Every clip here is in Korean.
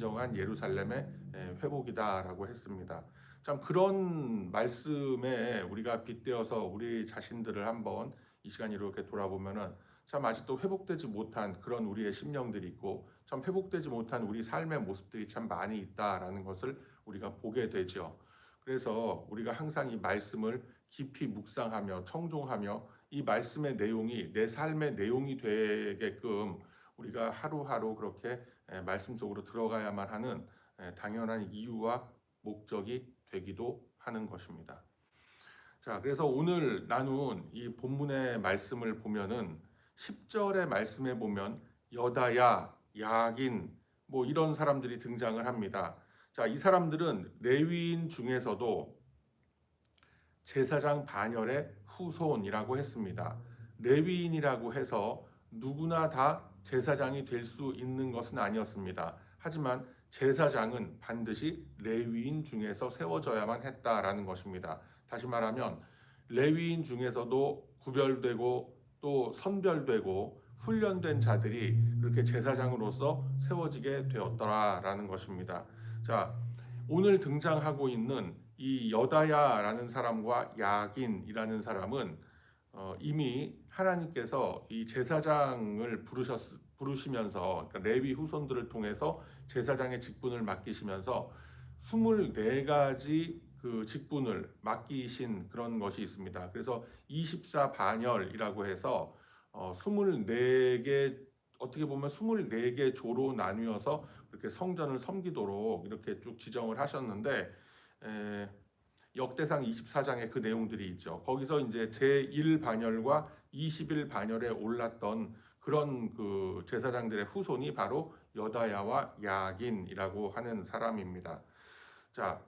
진정한 예루살렘의 예, 회복이다라고 했습니다. 참 그런 말씀에 우리가 빗대어서 우리 자신들을 한번 이 시간 이렇게 돌아보면은 참 아직도 회복되지 못한 그런 우리의 심령들이 있고 참 회복되지 못한 우리 삶의 모습들이 참 많이 있다라는 것을 우리가 보게 되죠. 그래서 우리가 항상 이 말씀을 깊이 묵상하며 청종하며 이 말씀의 내용이 내 삶의 내용이 되게끔 우리가 하루하루 그렇게 에, 말씀 속으로 들어가야만 하는 에, 당연한 이유와 목적이 되기도 하는 것입니다. 자, 그래서 오늘 나눈 이 본문의 말씀을 보면은 10절의 말씀에 보면 여다야, 야긴 뭐 이런 사람들이 등장을 합니다. 자, 이 사람들은 레위인 중에서도 제사장 반열의 후손이라고 했습니다. 레위인이라고 해서 누구나 다 제사장이 될 수 있는 것은 아니었습니다. 하지만 제사장은 반드시 레위인 중에서 세워져야만 했다라는 것입니다. 다시 말하면 레위인 중에서도 구별되고 또 선별되고 훈련된 자들이 그렇게 제사장으로서 세워지게 되었더라라는 것입니다. 자, 오늘 등장하고 있는 이 여다야라는 사람과 야긴이라는 사람은 어, 이미 하나님께서 이 제사장을 부르셨 부르시면서 그러니까 레위 후손들을 통해서 제사장의 직분을 맡기시면서 24가지 그 직분을 맡기신 그런 것이 있습니다. 그래서 24 반열이라고 해서 어, 24개 어떻게 보면 24개 조로 나뉘어서 그렇게 성전을 섬기도록 이렇게 쭉 지정을 하셨는데 에, 역대상 24장에 그 내용들이 있죠. 거기서 이제 제1 반열과 21 반열에 올랐던 그런 그 제사장들의 후손이 바로 여다야와 야긴이라고 하는 사람입니다. 자,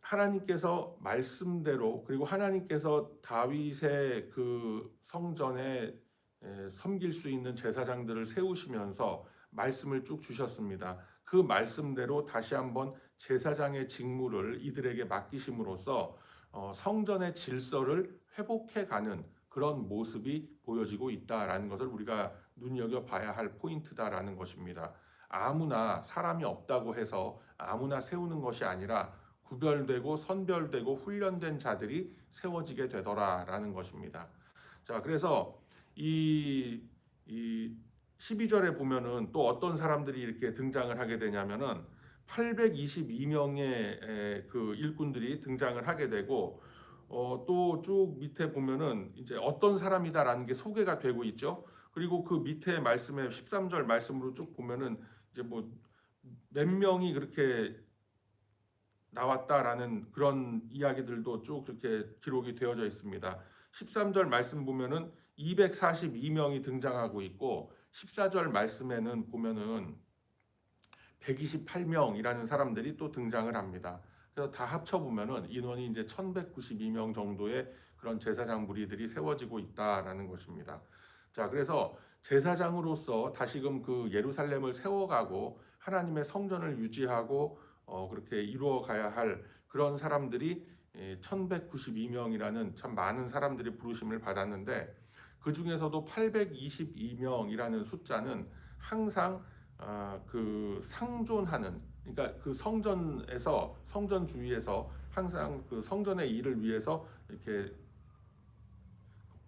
하나님께서 말씀대로 그리고 하나님께서 다윗의 그 성전에 에, 섬길 수 있는 제사장들을 세우시면서 말씀을 쭉 주셨습니다. 그 말씀대로 다시 한번 제사장의 직무를 이들에게 맡기심으로써 어, 성전의 질서를 회복해가는 그런 모습이 보여지고 있다라는 것을 우리가 눈여겨 봐야 할 포인트다라는 것입니다. 아무나 사람이 없다고 해서 아무나 세우는 것이 아니라 구별되고 선별되고 훈련된 자들이 세워지게 되더라라는 것입니다. 자, 그래서 이, 이 12절에 보면은 또 어떤 사람들이 이렇게 등장을 하게 되냐면은 822명의 그 일꾼들이 등장을 하게 되고 어, 또 쭉 밑에 보면은 이제 어떤 사람이다라는 게 소개가 되고 있죠. 그리고 그 밑에 말씀에 13절 말씀으로 쭉 보면은 이제 뭐 몇 명이 그렇게 나왔다라는 그런 이야기들도 쭉 그렇게 기록이 되어져 있습니다. 13절 말씀 보면은 242명이 등장하고 있고 14절 말씀에는 보면은 128명이라는 사람들이 또 등장을 합니다. 그래서 다 합쳐 보면은 인원이 이제 1192명 정도의 그런 제사장 무리들이 세워지고 있다라는 것입니다. 자, 그래서 제사장으로서 다시금 그 예루살렘을 세워가고 하나님의 성전을 유지하고 어, 그렇게 이루어 가야 할 그런 사람들이 1192명이라는 참 많은 사람들이 부르심을 받았는데 그 중에서도 822명이라는 숫자는 항상 아, 그 상존하는 그러니까 그 성전에서 성전 주위에서 항상 그 성전의 일을 위해서 이렇게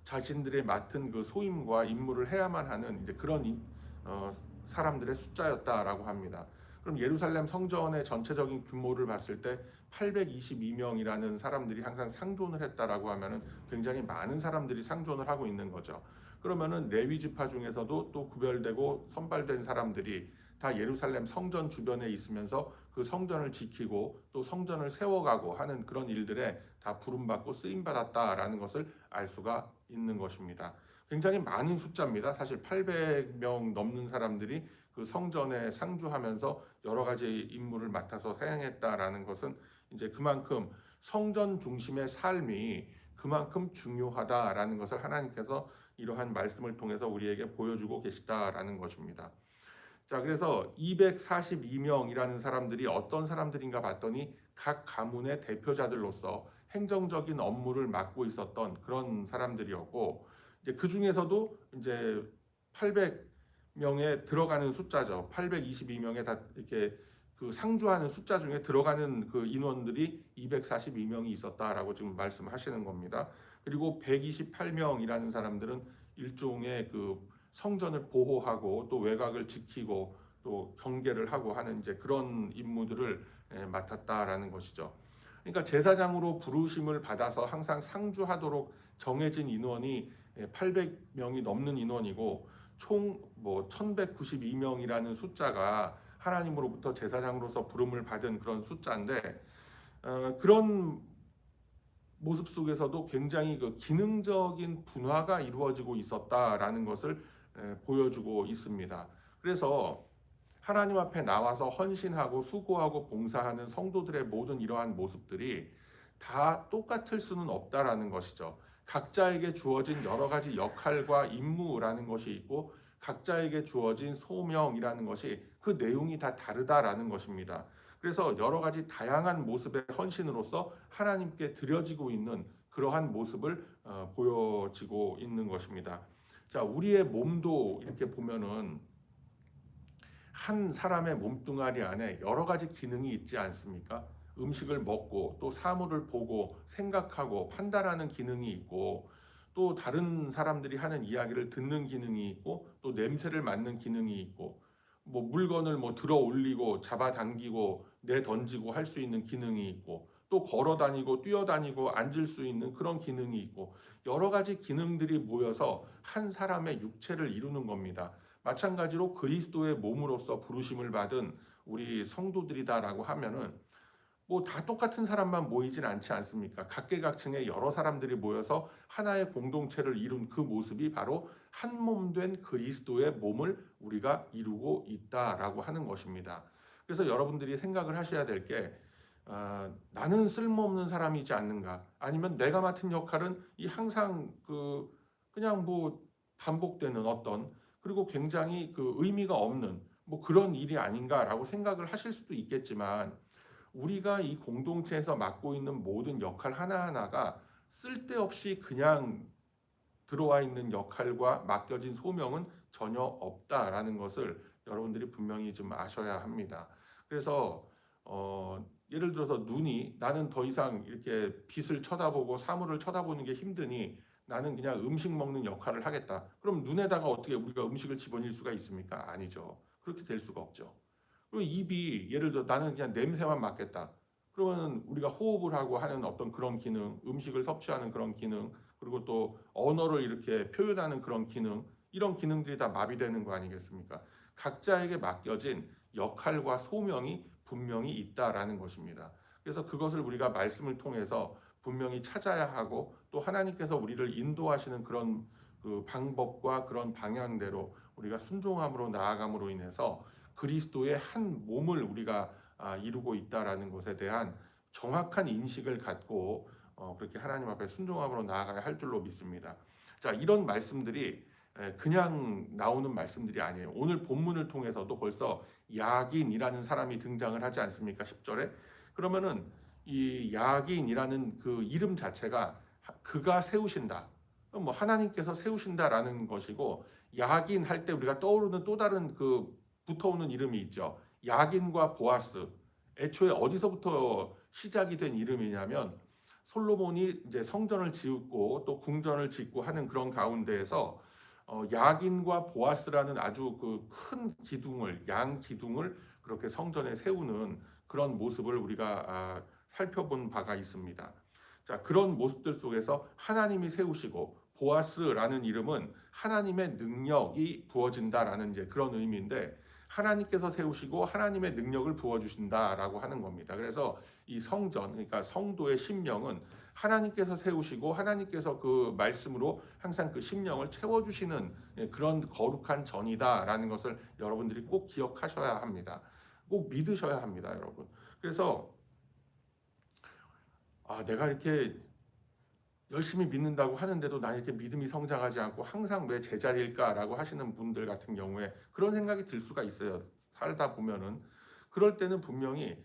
자신들의 맡은 그 소임과 임무를 해야만 하는 이제 그런 어, 사람들의 숫자였다라고 합니다. 그럼 예루살렘 성전의 전체적인 규모를 봤을 때 822명이라는 사람들이 항상 상존을 했다라고 하면은 굉장히 많은 사람들이 상존을 하고 있는 거죠. 그러면은 레위 지파 중에서도 또 구별되고 선발된 사람들이 다 예루살렘 성전 주변에 있으면서 그 성전을 지키고 또 성전을 세워가고 하는 그런 일들에 다 부름받고 쓰임 받았다라는 것을 알 수가 있는 것입니다. 굉장히 많은 숫자입니다. 사실 800명 넘는 사람들이 그 성전에 상주하면서 여러 가지 임무를 맡아서 행했다라는 것은 이제 그만큼 성전 중심의 삶이 그만큼 중요하다라는 것을 하나님께서 이러한 말씀을 통해서 우리에게 보여주고 계시다라는 것입니다. 자, 그래서 242명이라는 사람들이 어떤 사람들인가 봤더니 각 가문의 대표자들로서 행정적인 업무를 맡고 있었던 그런 사람들이었고 이제 그 중에서도 이제 800 명에 들어가는 숫자죠. 822명에 다 이렇게 그 상주하는 숫자 중에 들어가는 그 인원들이 242명이 있었다라고 지금 말씀하시는 겁니다. 그리고 128명이라는 사람들은 일종의 그 성전을 보호하고 또 외곽을 지키고 또 경계를 하고 하는 이제 그런 임무들을 예, 맡았다라는 것이죠. 그러니까 제사장으로 부르심을 받아서 항상 상주하도록 정해진 인원이 800명이 넘는 인원이고 총 뭐 1192명이라는 숫자가 하나님으로부터 제사장으로서 부름을 받은 그런 숫자인데 어, 그런 모습 속에서도 굉장히 그 기능적인 분화가 이루어지고 있었다라는 것을 에, 보여주고 있습니다. 그래서 하나님 앞에 나와서 헌신하고 수고하고 봉사하는 성도들의 모든 이러한 모습들이 다 똑같을 수는 없다라는 것이죠. 각자에게 주어진 여러 가지 역할과 임무라는 것이 있고 각자에게 주어진 소명이라는 것이 그 내용이 다 다르다라는 것입니다. 그래서 여러 가지 다양한 모습의 헌신으로서 하나님께 드려지고 있는 그러한 모습을 어, 보여지고 있는 것입니다. 자, 우리의 몸도 이렇게 보면은 한 사람의 몸뚱아리 안에 여러 가지 기능이 있지 않습니까? 음식을 먹고 또 사물을 보고 생각하고 판단하는 기능이 있고 또 다른 사람들이 하는 이야기를 듣는 기능이 있고 또 냄새를 맡는 기능이 있고 뭐 물건을 뭐 들어 올리고 잡아당기고 내 던지고 할 수 있는 기능이 있고 또 걸어 다니고 뛰어 다니고 앉을 수 있는 그런 기능이 있고 여러 가지 기능들이 모여서 한 사람의 육체를 이루는 겁니다. 마찬가지로 그리스도의 몸으로서 부르심을 받은 우리 성도들이다라고 하면은 뭐 다 똑같은 사람만 모이진 않지 않습니까? 각계각층의 여러 사람들이 모여서 하나의 공동체를 이룬 그 모습이 바로 한 몸 된 그리스도의 몸을 우리가 이루고 있다라고 하는 것입니다. 그래서 여러분들이 생각을 하셔야 될게 어, 나는 쓸모없는 사람이지 않는가? 아니면 내가 맡은 역할은 이 항상 그 그냥 뭐 반복되는 어떤 그리고 굉장히 그 의미가 없는 뭐 그런 일이 아닌가라고 생각을 하실 수도 있겠지만 우리가 이 공동체에서 맡고 있는 모든 역할 하나하나가 쓸데없이 그냥 들어와 있는 역할과 맡겨진 소명은 전혀 없다라는 것을 여러분들이 분명히 좀 아셔야 합니다. 그래서 어, 예를 들어서 눈이 나는 더 이상 이렇게 빛을 쳐다보고 사물을 쳐다보는 게 힘드니 나는 그냥 음식 먹는 역할을 하겠다. 그럼 눈에다가 어떻게 우리가 음식을 집어넣을 수가 있습니까? 아니죠. 그렇게 될 수가 없죠. 그리고 입이 예를 들어 나는 그냥 냄새만 맡겠다. 그러면 우리가 호흡을 하고 하는 어떤 그런 기능, 음식을 섭취하는 그런 기능, 그리고 또 언어를 이렇게 표현하는 그런 기능, 이런 기능들이 다 마비되는 거 아니겠습니까? 각자에게 맡겨진 역할과 소명이 분명히 있다라는 것입니다. 그래서 그것을 우리가 말씀을 통해서 분명히 찾아야 하고 또 하나님께서 우리를 인도하시는 그런 그 방법과 그런 방향대로 우리가 순종함으로 나아감으로 인해서 그리스도의 한 몸을 우리가 아, 이루고 있다라는 것에 대한 정확한 인식을 갖고 어, 그렇게 하나님 앞에 순종함으로 나아가야 할 줄로 믿습니다. 자 이런 말씀들이 그냥 나오는 말씀들이 아니에요. 오늘 본문을 통해서도 벌써 야긴이라는 사람이 등장을 하지 않습니까? 10절에 그러면은 이 야긴이라는 그 이름 자체가 그가 세우신다. 뭐 하나님께서 세우신다라는 것이고 야긴 할 때 우리가 떠오르는 또 다른 그 붙어오는 이름이 있죠. 야긴과 보아스. 애초에 어디서부터 시작이 된 이름이냐면 솔로몬이 이제 성전을 지었고 또 궁전을 짓고 하는 그런 가운데에서 어, 야긴과 보아스라는 아주 그 큰 기둥을 양 기둥을 그렇게 성전에 세우는 그런 모습을 우리가 아, 살펴본 바가 있습니다. 자 그런 모습들 속에서 하나님이 세우시고 보아스라는 이름은 하나님의 능력이 부어진다라는 이제 그런 의미인데 하나님께서 세우시고 하나님의 능력을 부어 주신다라고 하는 겁니다. 그래서 이 성전 그러니까 성도의 심령은 하나님께서 세우시고 하나님께서 그 말씀으로 항상 그 심령을 채워 주시는 예, 그런 거룩한 전이다라는 것을 여러분들이 꼭 기억하셔야 합니다. 꼭 믿으셔야 합니다, 여러분. 그래서 아, 내가 이렇게 열심히 믿는다고 하는데도 나 이렇게 믿음이 성장하지 않고 항상 왜 제자리일까라고 하시는 분들 같은 경우에 그런 생각이 들 수가 있어요. 살다 보면은 그럴 때는 분명히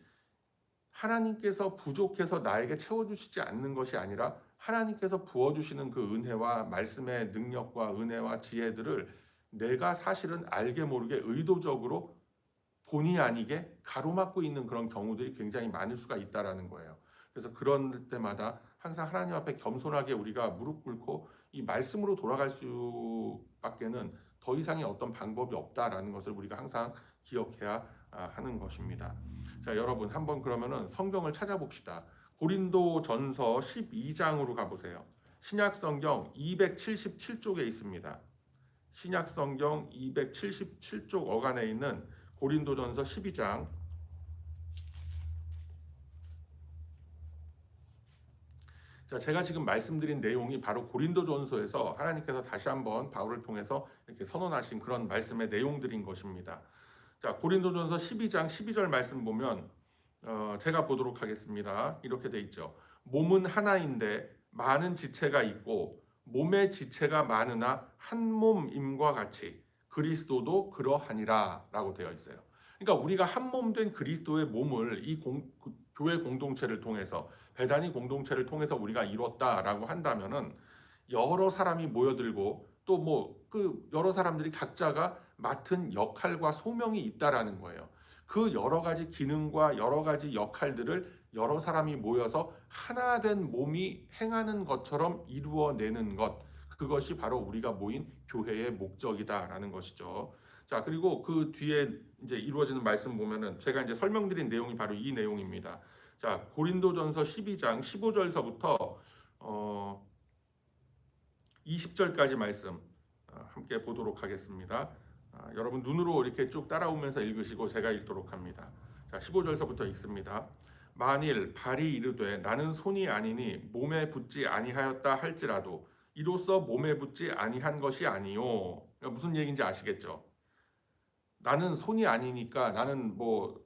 하나님께서 부족해서 나에게 채워주시지 않는 것이 아니라 하나님께서 부어주시는 그 은혜와 말씀의 능력과 은혜와 지혜들을 내가 사실은 알게 모르게 의도적으로 본의 아니게 가로막고 있는 그런 경우들이 굉장히 많을 수가 있다라는 거예요. 그래서 그런 때마다 항상 하나님 앞에 겸손하게 우리가 무릎 꿇고 이 말씀으로 돌아갈 수밖에는 더 이상의 어떤 방법이 없다라는 것을 우리가 항상 기억해야 아, 하는 것입니다. 자, 여러분 한번 그러면은 성경을 찾아봅시다. 고린도 전서 12장으로 가보세요. 신약 성경 277쪽에 있습니다. 신약 성경 277쪽 어간에 있는 고린도전서 12장 자, 제가 지금 말씀드린 내용이 바로 고린도전서에서 하나님께서 다시 한번 바울을 통해서 이렇게 선언하신 그런 말씀의 내용들인 것입니다. 자, 고린도전서 12장 12절 말씀 보면 어, 제가 보도록 하겠습니다. 이렇게 돼 있죠. 몸은 하나인데 많은 지체가 있고 몸의 지체가 많으나 한 몸임과 같이 그리스도도 그러하니라라고 되어 있어요. 그러니까 우리가 한 몸 된 그리스도의 몸을 이 공, 그 교회 공동체를 통해서 배단위 공동체를 통해서 우리가 이뤘다라고 한다면은 여러 사람이 모여들고 또 뭐 그 여러 사람들이 각자가 맡은 역할과 소명이 있다라는 거예요. 그 여러 가지 기능과 여러 가지 역할들을 여러 사람이 모여서 하나 된 몸이 행하는 것처럼 이루어내는 것 그것이 바로 우리가 모인 교회의 목적이다라는 것이죠. 자 그리고 그 뒤에 이제 이루어지는 말씀 보면은 제가 이제 설명드린 내용이 바로 이 내용입니다. 자 고린도전서 12장 15절서부터 어 20절까지 말씀 어, 함께 보도록 하겠습니다. 아, 여러분 눈으로 이렇게 쭉 따라오면서 읽으시고 제가 읽도록 합니다. 자 15절서부터 읽습니다. 만일 발이 이르되 나는 손이 아니니 몸에 붙지 아니하였다 할지라도 이로써 몸에 붙지 아니한 것이 아니요. 무슨 얘기인지 아시겠죠? 나는 손이 아니니까 나는 뭐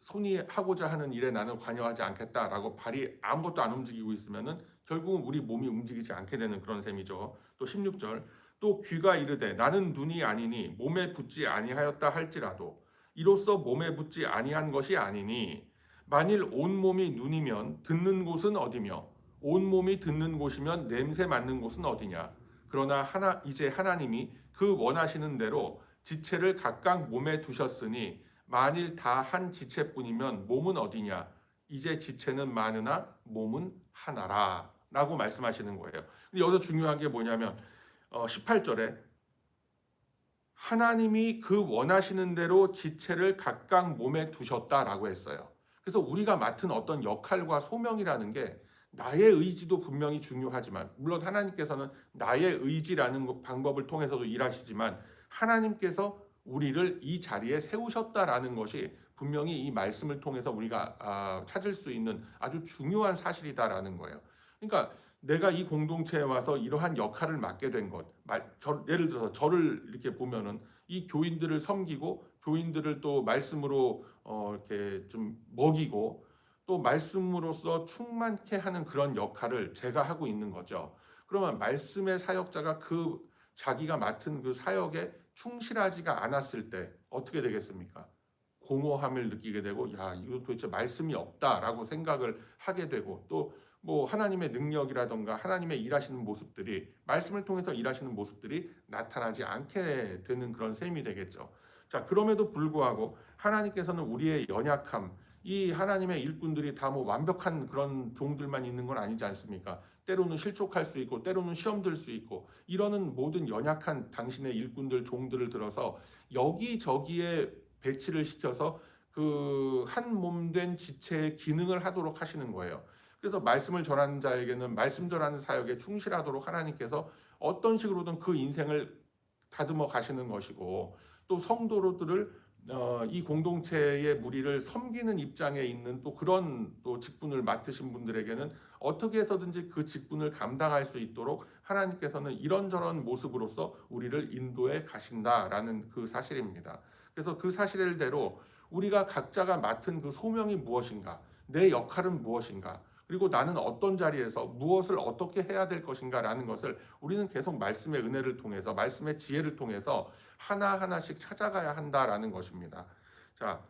손이 하고자 하는 일에 나는 관여하지 않겠다라고 발이 아무것도 안 움직이고 있으면은 결국은 우리 몸이 움직이지 않게 되는 그런 셈이죠. 또 16절 또 귀가 이르되 나는 눈이 아니니 몸에 붙지 아니하였다 할지라도 이로써 몸에 붙지 아니한 것이 아니니 만일 온 몸이 눈이면 듣는 곳은 어디며 온 몸이 듣는 곳이면 냄새 맡는 곳은 어디냐 그러나 하나 이제 하나님이 그 원하시는 대로 지체를 각각 몸에 두셨으니 만일 다 한 지체뿐이면 몸은 어디냐 이제 지체는 많으나 몸은 하나라 라고 말씀하시는 거예요. 근데 여기서 중요한 게 뭐냐면 어, 18절에 하나님이 그 원하시는 대로 지체를 각각 몸에 두셨다라고 했어요. 그래서 우리가 맡은 어떤 역할과 소명이라는 게 나의 의지도 분명히 중요하지만 물론 하나님께서는 나의 의지라는 방법을 통해서도 일하시지만 하나님께서 우리를 이 자리에 세우셨다라는 것이 분명히 이 말씀을 통해서 우리가 아, 찾을 수 있는 아주 중요한 사실이다라는 거예요. 그러니까 내가 이 공동체에 와서 이러한 역할을 맡게 된 것, 저, 예를 들어서 저를 이렇게 보면은 이 교인들을 섬기고 교인들을 또 말씀으로 어, 이렇게 좀 먹이고 또 말씀으로서 충만케 하는 그런 역할을 제가 하고 있는 거죠. 그러면 말씀의 사역자가 그 자기가 맡은 그 사역에 충실하지가 않았을 때 어떻게 되겠습니까? 공허함을 느끼게 되고 야 이거 도대체 말씀이 없다라고 생각을 하게 되고 또 뭐 하나님의 능력이라던가 하나님의 일하시는 모습들이 말씀을 통해서 일하시는 모습들이 나타나지 않게 되는 그런 셈이 되겠죠. 자 그럼에도 불구하고 하나님께서는 우리의 연약함 이 하나님의 일꾼들이 다 뭐 완벽한 그런 종들만 있는 건 아니지 않습니까? 때로는 실족할 수 있고 때로는 시험 들 수 있고 이러는 모든 연약한 당신의 일꾼들 종들을 들어서 여기저기에 배치를 시켜서 그 한 몸 된 지체의 기능을 하도록 하시는 거예요. 그래서 말씀을 전하는 자에게는 말씀 전하는 사역에 충실하도록 하나님께서 어떤 식으로든 그 인생을 다듬어 가시는 것이고 또 성도들을 어, 이 공동체의 무리를 섬기는 입장에 있는 또 그런 또 직분을 맡으신 분들에게는 어떻게 해서든지 그 직분을 감당할 수 있도록 하나님께서는 이런저런 모습으로서 우리를 인도해 가신다라는 그 사실입니다. 그래서 그 사실대로 우리가 각자가 맡은 그 소명이 무엇인가, 내 역할은 무엇인가, 그리고 나는 어떤 자리에서 무엇을 어떻게 해야 될 것인가라는 것을 우리는 계속 말씀의 은혜를 통해서 말씀의 지혜를 통해서 하나하나씩 찾아가야 한다라는 것입니다. 자,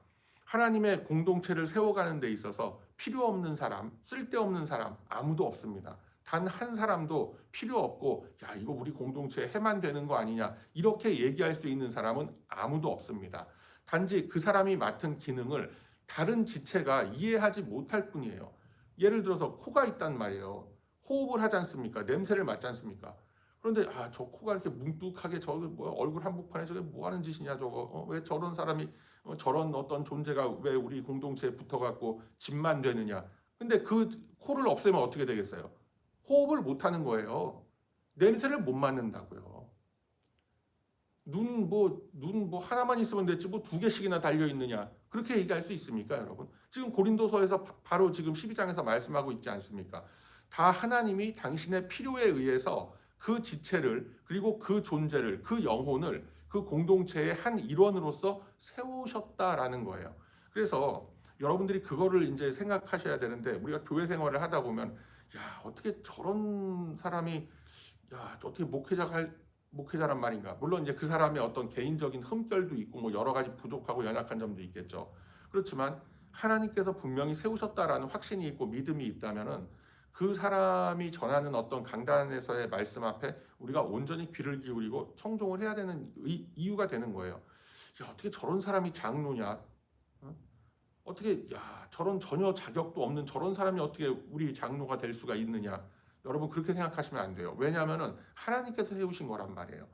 하나님의 공동체를 세워가는 데 있어서 필요 없는 사람, 쓸데없는 사람 아무도 없습니다. 단 한 사람도 필요 없고 야 이거 우리 공동체에 해만 되는 거 아니냐 이렇게 얘기할 수 있는 사람은 아무도 없습니다. 단지 그 사람이 맡은 기능을 다른 지체가 이해하지 못할 뿐이에요. 예를 들어서 코가 있단 말이에요. 호흡을 하지 않습니까? 냄새를 맡지 않습니까? 그런데 아 저 코가 이렇게 뭉뚝하게 저기 뭐야 얼굴 한복판에 저게 뭐 하는 짓이냐 저거 어, 왜 저런 사람이 어, 저런 어떤 존재가 왜 우리 공동체에 붙어갖고 집만 되느냐? 근데 그 코를 없애면 어떻게 되겠어요? 호흡을 못 하는 거예요. 냄새를 못 맡는다고요. 눈 뭐 눈 뭐 하나만 있으면 됐지 뭐 두 개씩이나 달려 있느냐? 그렇게 얘기할 수 있습니까, 여러분? 지금 고린도서에서 바- 바로 지금 12장에서 말씀하고 있지 않습니까? 다 하나님이 당신의 필요에 의해서 그 지체를 그리고 그 존재를 그 영혼을 그 공동체의 한 일원으로서 세우셨다라는 거예요. 그래서 여러분들이 그거를 이제 생각하셔야 되는데 우리가 교회 생활을 하다 보면 야 어떻게 저런 사람이 야 어떻게 목회자가 할 목회자란 말인가 물론 이제 그 사람의 어떤 개인적인 흠결도 있고 뭐 여러 가지 부족하고 연약한 점도 있겠죠 그렇지만 하나님께서 분명히 세우셨다라는 확신이 있고 믿음이 있다면은 그 사람이 전하는 어떤 강단에서의 말씀 앞에 우리가 온전히 귀를 기울이고 청종을 해야 되는 의- 이유가 되는 거예요. 야, 어떻게 저런 사람이 장로냐? 어? 어떻게 야 저런 전혀 자격도 없는 저런 사람이 어떻게 우리 장로가 될 수가 있느냐? 여러분 그렇게 생각하시면 안 돼요. 왜냐하면은 하나님께서 세우신 거란 말이에요.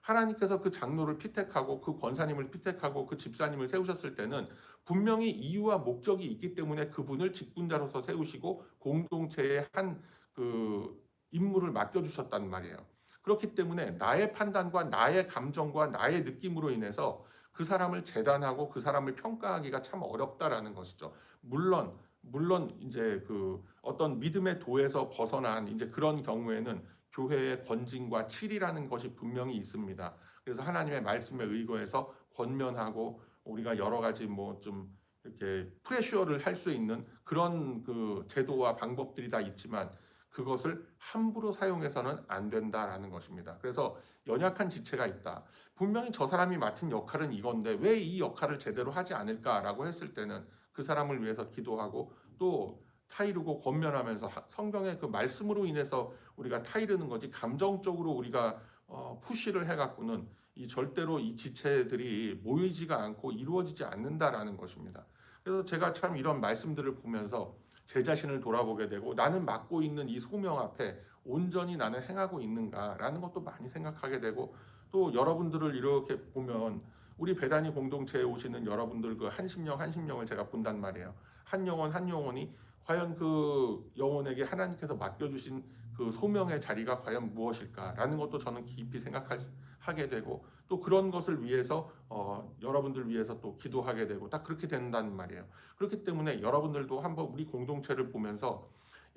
하나님께서 그 장로를 피택하고 그 권사님을 피택하고 그 집사님을 세우셨을 때는 분명히 이유와 목적이 있기 때문에 그분을 직분자로서 세우시고 공동체의 한 그 임무를 맡겨주셨단 말이에요. 그렇기 때문에 나의 판단과 나의 감정과 나의 느낌으로 인해서 그 사람을 재단하고 그 사람을 평가하기가 참 어렵다라는 것이죠. 물론 물론 이제 그 어떤 믿음의 도에서 벗어난 이제 그런 경우에는 교회의 권징과 칠이라는 것이 분명히 있습니다. 그래서 하나님의 말씀에 의거해서 권면하고 우리가 여러 가지 뭐 좀 이렇게 프레셔를 할 수 있는 그런 그 제도와 방법들이 다 있지만 그것을 함부로 사용해서는 안 된다라는 것입니다. 그래서 연약한 지체가 있다. 분명히 저 사람이 맡은 역할은 이건데 왜 이 역할을 제대로 하지 않을까라고 했을 때는 그 사람을 위해서 기도하고 또 타이르고 권면하면서 하- 성경의 그 말씀으로 인해서 우리가 타이르는 거지 감정적으로 우리가 어, 푸시를 해갖고는 이 절대로 이 지체들이 모이지가 않고 이루어지지 않는다라는 것입니다. 그래서 제가 참 이런 말씀들을 보면서 제 자신을 돌아보게 되고 나는 맡고 있는 이 소명 앞에 온전히 나는 행하고 있는가라는 것도 많이 생각하게 되고 또 여러분들을 이렇게 보면 우리 배단위 공동체에 오시는 여러분들 그 한심령 한심령을 제가 본단 말이에요. 한 영혼 한 영혼이 과연 그 영혼에게 하나님께서 맡겨주신 그 소명의 자리가 과연 무엇일까라는 것도 저는 깊이 생각하게 되고 또 그런 것을 위해서 어, 여러분들 위해서 또 기도하게 되고 딱 그렇게 된다는 말이에요. 그렇기 때문에 여러분들도 한번 우리 공동체를 보면서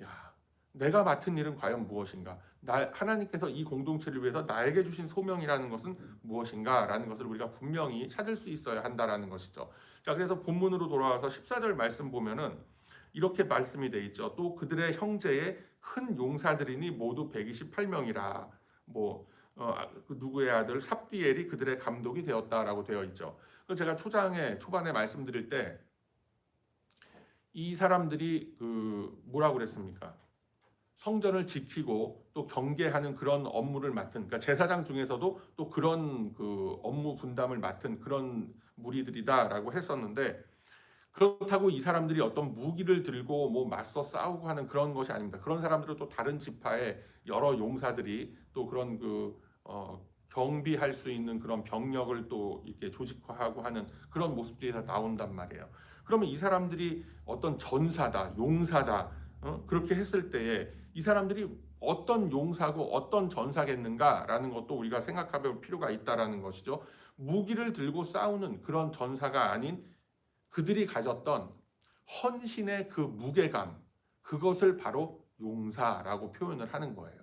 야 내가 맡은 일은 과연 무엇인가? 나 하나님께서 이 공동체를 위해서 나에게 주신 소명이라는 것은 무엇인가라는 것을 우리가 분명히 찾을 수 있어야 한다라는 것이죠. 자, 그래서 본문으로 돌아와서 14절 말씀 보면은 이렇게 말씀이 돼 있죠. 또 그들의 형제의 큰 용사들이니 모두 128명이라. 뭐 어, 아, 그 누구의 아들 삽디엘이 그들의 감독이 되었다라고 되어 있죠. 그 제가 초장에 초반에 말씀드릴 때 이 사람들이 그 뭐라고 그랬습니까? 성전을 지키고 또 경계하는 그런 업무를 맡은 그러니까 제사장 중에서도 또 그런 그 업무 분담을 맡은 그런 무리들이다라고 했었는데 그렇다고 이 사람들이 어떤 무기를 들고 뭐 맞서 싸우고 하는 그런 것이 아닙니다. 그런 사람들은 또 다른 지파의 여러 용사들이 또 그런 그 어, 경비할 수 있는 그런 병력을 또 이렇게 조직화하고 하는 그런 모습들이 다 나온단 말이에요. 그러면 이 사람들이 어떤 전사다, 용사다 어? 그렇게 했을 때에 이 사람들이 어떤 용사고 어떤 전사겠는가라는 것도 우리가 생각해 볼 필요가 있다라는 것이죠. 무기를 들고 싸우는 그런 전사가 아닌 그들이 가졌던 헌신의 그 무게감, 그것을 바로 용사라고 표현을 하는 거예요.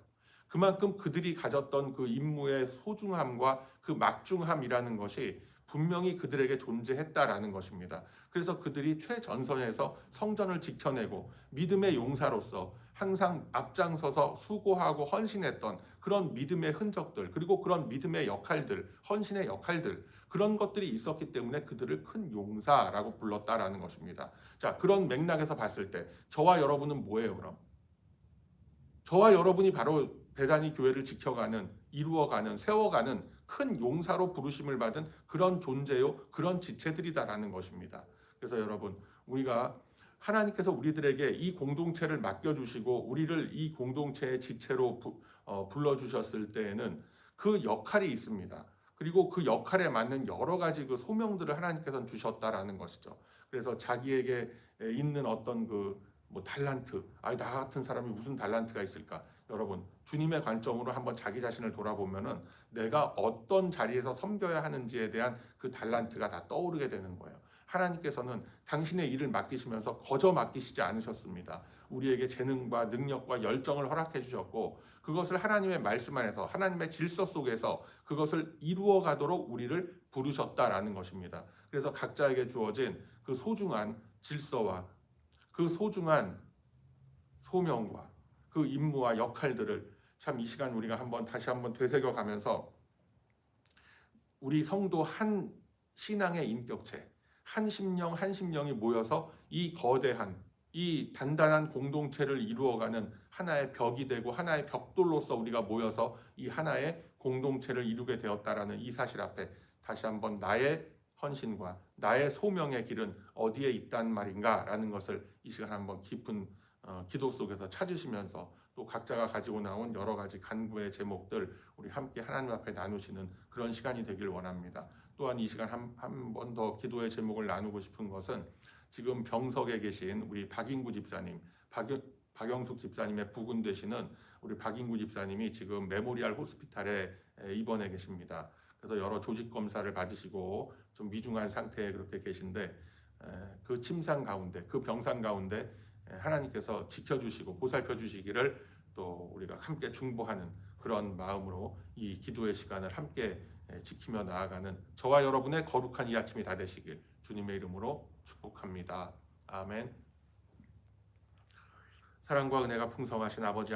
그만큼 그들이 가졌던 그 임무의 소중함과 그 막중함이라는 것이 분명히 그들에게 존재했다라는 것입니다. 그래서 그들이 최전선에서 성전을 지켜내고 믿음의 용사로서 항상 앞장서서 수고하고 헌신했던 그런 믿음의 흔적들, 그리고 그런 믿음의 역할들, 헌신의 역할들, 그런 것들이 있었기 때문에 그들을 큰 용사라고 불렀다라는 것입니다. 자, 그런 맥락에서 봤을 때 저와 여러분은 뭐예요, 그럼? 저와 여러분이 바로 배단이 교회를 지켜가는 이루어가는 세워가는 큰 용사로 부르심을 받은 그런 존재요 그런 지체들이다라는 것입니다. 그래서 여러분 우리가 하나님께서 우리들에게 이 공동체를 맡겨주시고 우리를 이 공동체의 지체로 부, 어, 불러주셨을 때에는 그 역할이 있습니다. 그리고 그 역할에 맞는 여러 가지 그 소명들을 하나님께서는 주셨다라는 것이죠. 그래서 자기에게 있는 어떤 그 뭐 달란트, 아니 나 같은 사람이 무슨 달란트가 있을까? 여러분 주님의 관점으로 한번 자기 자신을 돌아보면은 내가 어떤 자리에서 섬겨야 하는지에 대한 그 달란트가 다 떠오르게 되는 거예요. 하나님께서는 당신의 일을 맡기시면서 거저 맡기시지 않으셨습니다. 우리에게 재능과 능력과 열정을 허락해 주셨고 그것을 하나님의 말씀 안에서 하나님의 질서 속에서 그것을 이루어 가도록 우리를 부르셨다라는 것입니다. 그래서 각자에게 주어진 그 소중한 질서와 그 소중한 소명과 그 임무와 역할들을 참 이 시간 우리가 한번 다시 한번 되새겨 가면서 우리 성도 한 신앙의 인격체 한 심령 한 심령이 모여서 이 거대한 이 단단한 공동체를 이루어가는 하나의 벽이 되고 하나의 벽돌로서 우리가 모여서 이 하나의 공동체를 이루게 되었다라는 이 사실 앞에 다시 한번 나의 헌신과 나의 소명의 길은 어디에 있단 말인가라는 것을 이 시간 한번 깊은 어, 기도 속에서 찾으시면서 또 각자가 가지고 나온 여러 가지 간구의 제목들 우리 함께 하나님 앞에 나누시는 그런 시간이 되길 원합니다. 또한 이 시간 한 번 더 기도의 제목을 나누고 싶은 것은 지금 병석에 계신 우리 박인구 집사님, 박영, 박영숙 집사님의 부군 되시는 우리 박인구 집사님이 지금 메모리알 호스피탈에 입원해 계십니다. 그래서 여러 조직 검사를 받으시고 좀 미중한 상태에 그렇게 계신데 그 침상 가운데, 그 병상 가운데 하나님께서 지켜주시고 보살펴 주시기를 또 우리가 함께 중보하는 그런 마음으로 이 기도의 시간을 함께 지키며 나아가는 저와 여러분의 거룩한 이 아침이 다 되시길 주님의 이름으로 축복합니다. 아멘. 사랑과 은혜가 풍성하신 아버지